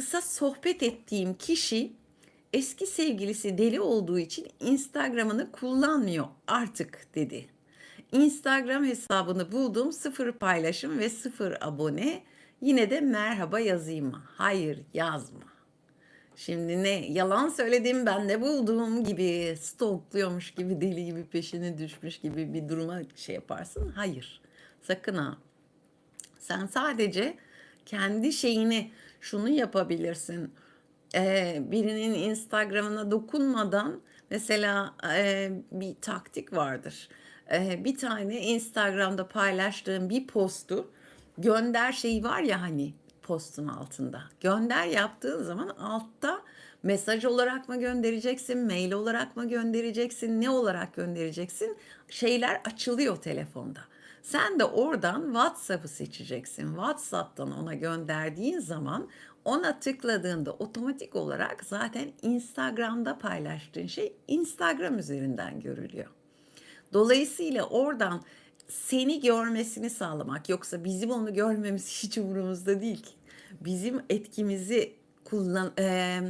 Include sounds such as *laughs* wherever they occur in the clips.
kısa sohbet ettiğim kişi eski sevgilisi deli olduğu için Instagram'ını kullanmıyor artık dedi. Instagram hesabını buldum sıfır paylaşım ve sıfır abone. Yine de merhaba yazayım mı? Hayır yazma. Şimdi ne yalan söyledim ben de buldum gibi stalkluyormuş gibi deli gibi peşine düşmüş gibi bir duruma şey yaparsın. Hayır sakın ha. Sen sadece kendi şeyini şunu yapabilirsin. Ee, birinin Instagram'ına dokunmadan mesela e, bir taktik vardır. Ee, bir tane Instagram'da paylaştığım bir postu gönder şeyi var ya hani postun altında. Gönder yaptığın zaman altta mesaj olarak mı göndereceksin, mail olarak mı göndereceksin, ne olarak göndereceksin? Şeyler açılıyor telefonda. Sen de oradan WhatsApp'ı seçeceksin. WhatsApp'tan ona gönderdiğin zaman ona tıkladığında otomatik olarak zaten Instagram'da paylaştığın şey Instagram üzerinden görülüyor. Dolayısıyla oradan seni görmesini sağlamak yoksa bizim onu görmemiz hiç umurumuzda değil ki. Bizim etkimizi kullan eee,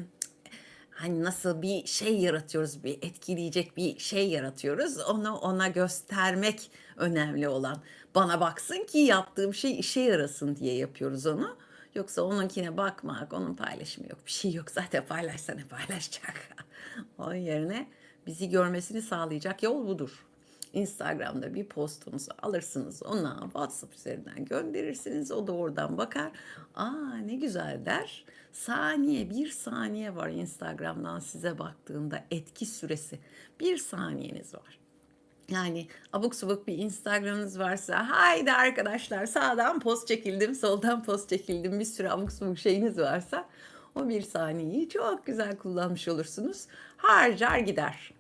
hani nasıl bir şey yaratıyoruz, bir etkileyecek bir şey yaratıyoruz. Onu ona göstermek önemli olan. Bana baksın ki yaptığım şey işe yarasın diye yapıyoruz onu. Yoksa onunkine bakmak, onun paylaşımı yok. Bir şey yok *laughs* zaten paylaşsa ne paylaşacak. *laughs* Onun yerine bizi görmesini sağlayacak yol budur. Instagram'da bir postunuzu alırsınız ona WhatsApp üzerinden gönderirsiniz. O da oradan bakar. Aa ne güzel der. Saniye bir saniye var Instagram'dan size baktığında etki süresi. Bir saniyeniz var. Yani abuk subuk bir Instagram'ınız varsa haydi arkadaşlar sağdan post çekildim soldan post çekildim bir sürü abuk subuk şeyiniz varsa o bir saniyeyi çok güzel kullanmış olursunuz. Harcar gider.